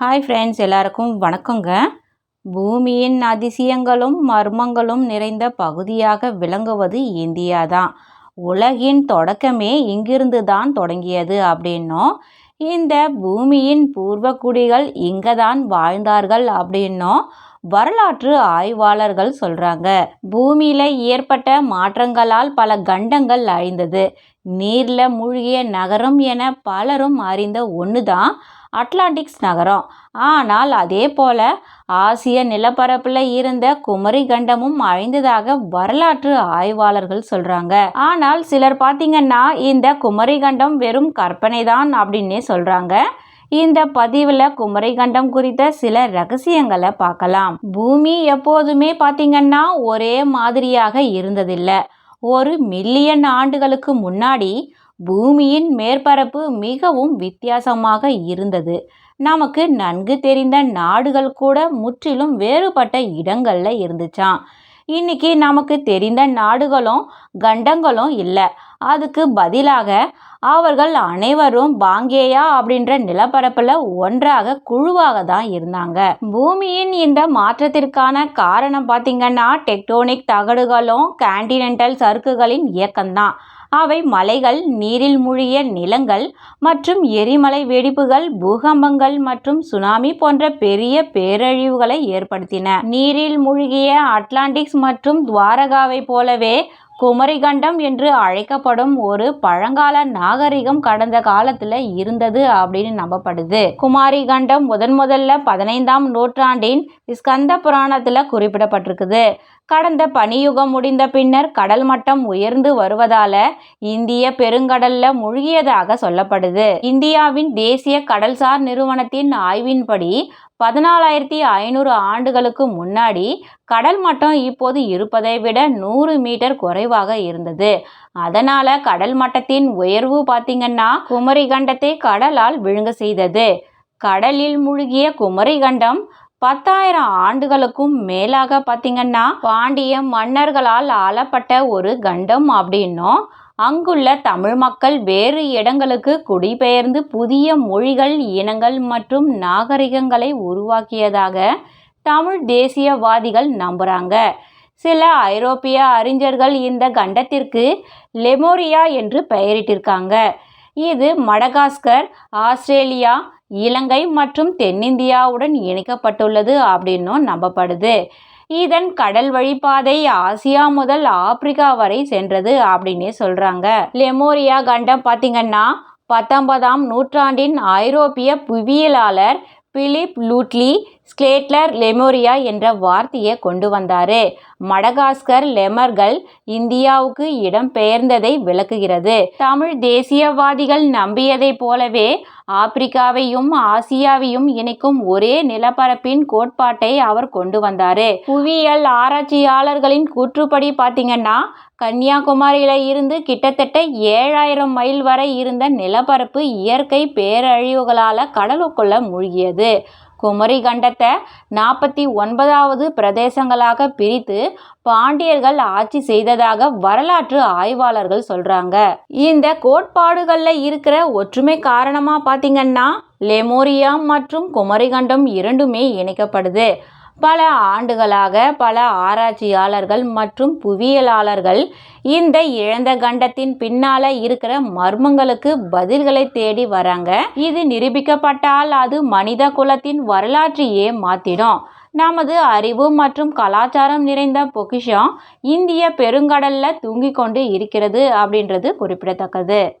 Hi friends எல்லாருக்கும் வணக்கங்க. பூமியின் அதிசயங்களும் மர்மங்களும் நிறைந்த பகுதியாக விளங்குவது இந்தியா தான் உலகின் தொடக்கமே இங்கிருந்து தான் தொடங்கியது அப்படின்னும். இந்த பூமியின் பூர்வக்குடிகள் இங்கே தான் வாழ்ந்தார்கள் அப்படின்னும். வரலாற்று ஆய்வாளர்கள் சொல்கிறாங்க பூமியில் ஏற்பட்ட மாற்றங்களால் பல கண்டங்கள் அழிந்தது. நீரில் மூழ்கிய நகரம் என பலரும் அறிந்த ஒன்று தான் அட்லாண்டிக்ஸ் நகரம். ஆனால் அதே போல ஆசிய நிலப்பரப்பில் இருந்த குமரி கண்டமும் அழிந்ததாக வரலாற்று ஆய்வாளர்கள் சொல்கிறாங்க ஆனால் சிலர் பார்த்திங்கன்னா இந்த குமரி கண்டம் வெறும் கற்பனை தான் அப்படின்னே சொல்கிறாங்க இந்த பதிவில் குமரிகண்டம் குறித்த சில ரகசியங்களை பார்க்கலாம். பூமி எப்போதுமே பார்த்திங்கன்னா ஒரே மாதிரியாக இருந்ததில்லை. ஒரு மில்லியன் ஆண்டுகளுக்கு முன்னாடி பூமியின் மேற்பரப்பு மிகவும் வித்தியாசமாக இருந்தது. நமக்கு நன்கு தெரிந்த நாடுகள் கூட முற்றிலும் வேறுபட்ட இடங்களில் இருந்துச்சான் இன்னைக்கு நமக்கு தெரிந்த நாடுகளும் கண்டங்களும் இல்லை. அதுக்கு பதிலாக அவர்கள் அனைவரும் பாங்கேயா அப்படின்ற நிலப்பரப்பில் ஒன்றாக குழுவாக தான் இருந்தாங்க. பூமியின் இந்த மாற்றத்திற்கான காரணம் பார்த்திங்கன்னா டெக்டோனிக் தகடுகளும் கான்டினென்டல் சறுக்குகளின் இயக்கம்தான். அவை மலைகள் நீரில் மூழ்கிய நிலங்கள் மற்றும் எரிமலை வெடிப்புகள் பூகம்பங்கள் மற்றும் சுனாமி போன்ற பெரிய பேரழிவுகளை ஏற்படுத்தின. நீரில் மூழ்கிய அட்லாண்டிக்ஸ் மற்றும் துவாரகாவை போலவே குமரிகண்டம் என்று அழைக்கப்படும் ஒரு பழங்கால நாகரிகம் கடந்த காலத்தில் இருந்தது அப்படின்னு நம்பப்படுது. குமாரிகண்டம் முதன் முதல்ல பதினைந்தாம் நூற்றாண்டின் ஸ்கந்த புராணத்தில் குறிப்பிடப்பட்டிருக்குது. கடந்த பனியுகம் முடிந்த பின்னர் கடல் மட்டம் உயர்ந்து வருவதால இந்திய பெருங்கடல்ல மூழ்கியதாக சொல்லப்படுது. இந்தியாவின் தேசிய கடல்சார் நிறுவனத்தின் ஆய்வின்படி பதினாலாயிரத்தி ஐநூறு ஆண்டுகளுக்கு முன்னாடி கடல் மட்டம் இப்போது இருப்பதை விட நூறு மீட்டர் குறைவாக இருந்தது. அதனால கடல் மட்டத்தின் உயர்வு பார்த்திங்கன்னா குமரி கண்டத்தை கடலால் விழுங்க செய்தது. கடலில் மூழ்கிய குமரி கண்டம் பத்தாயிரம் ஆண்டுகளுக்கும் மேலாக பார்த்திங்கன்னா பாண்டிய மன்னர்களால் ஆளப்பட்ட ஒரு கண்டம் அப்படின்னும் அங்குள்ள தமிழ் மக்கள் வேறு இடங்களுக்கு குடிபெயர்ந்து புதிய மொழிகள் இனங்கள் மற்றும் நாகரிகங்களை உருவாக்கியதாக தமிழ் தேசியவாதிகள் நம்புகிறாங்க சில ஐரோப்பிய அறிஞர்கள் இந்த கண்டத்திற்கு லெமோரியா என்று பெயரிட்டிருக்காங்க. இது மடகாஸ்கர் ஆஸ்திரேலியா இலங்கை மற்றும் தென்னிந்தியாவுடன் இணைக்கப்பட்டுள்ளது அப்படின்னும் நம்பப்படுது. இதன் கடல் வழிபாதை ஆசியா முதல் ஆப்பிரிக்கா வரை சென்றது அப்படின்னே சொல்கிறாங்க லெமோரியா கண்டம் பார்த்திங்கன்னா பத்தொன்பதாம் நூற்றாண்டின் ஐரோப்பிய புவியியலாளர் பிலிப் லூட்லி ஸ்க்லேட்லர் லெமோரியா என்ற வார்த்தையை கொண்டு வந்தார். மடகாஸ்கர் லெமர்கள் இந்தியாவுக்கு இடம் பெயர்ந்ததை விளக்குகிறது. தமிழ் தேசியவாதிகள் நம்பியதைப் போலவே ஆப்பிரிக்காவையும் ஆசியாவையும் இணைக்கும் ஒரே நிலப்பரப்பின் கோட்பாட்டை அவர் கொண்டு வந்தார். புவியியல் ஆராய்ச்சியாளர்களின் கூற்றுப்படி பார்த்தீங்கன்னா கன்னியாகுமரியில இருந்து கிட்டத்தட்ட ஏழாயிரம் மைல் வரை இருந்த நிலப்பரப்பு இயற்கை பேரழிவுகளால் கடலுக்குள்ள மூழ்கியது. குமரி கண்டத்தை நாற்பத்தி ஒன்பதாவது பிரதேசங்களாக பிரித்து பாண்டியர்கள் ஆட்சி செய்ததாக வரலாற்று ஆய்வாளர்கள் சொல்கிறாங்க இந்த கோட்பாடுகளில் இருக்கிற ஒற்றுமை காரணமாக பார்த்தீங்கன்னா லெமோரியா மற்றும் குமரிகண்டம் இரண்டுமே இணைக்கப்படுது. பல ஆண்டுகளாக பல ஆராய்ச்சியாளர்கள் மற்றும் புவியியலாளர்கள் இந்த இழந்த கண்டத்தின் பின்னால இருக்கிற மர்மங்களுக்கு பதில்களை தேடி வராங்க. இது நிரூபிக்கப்பட்டால் அது மனித குலத்தின் வரலாற்றையே மாத்திடும். நமது அறிவு மற்றும் கலாச்சாரம் நிறைந்த பொக்கிஷம் இந்திய பெருங்கடல்ல தூங்கிக் கொண்டு இருக்கிறது அப்படின்றது குறிப்பிடத்தக்கது.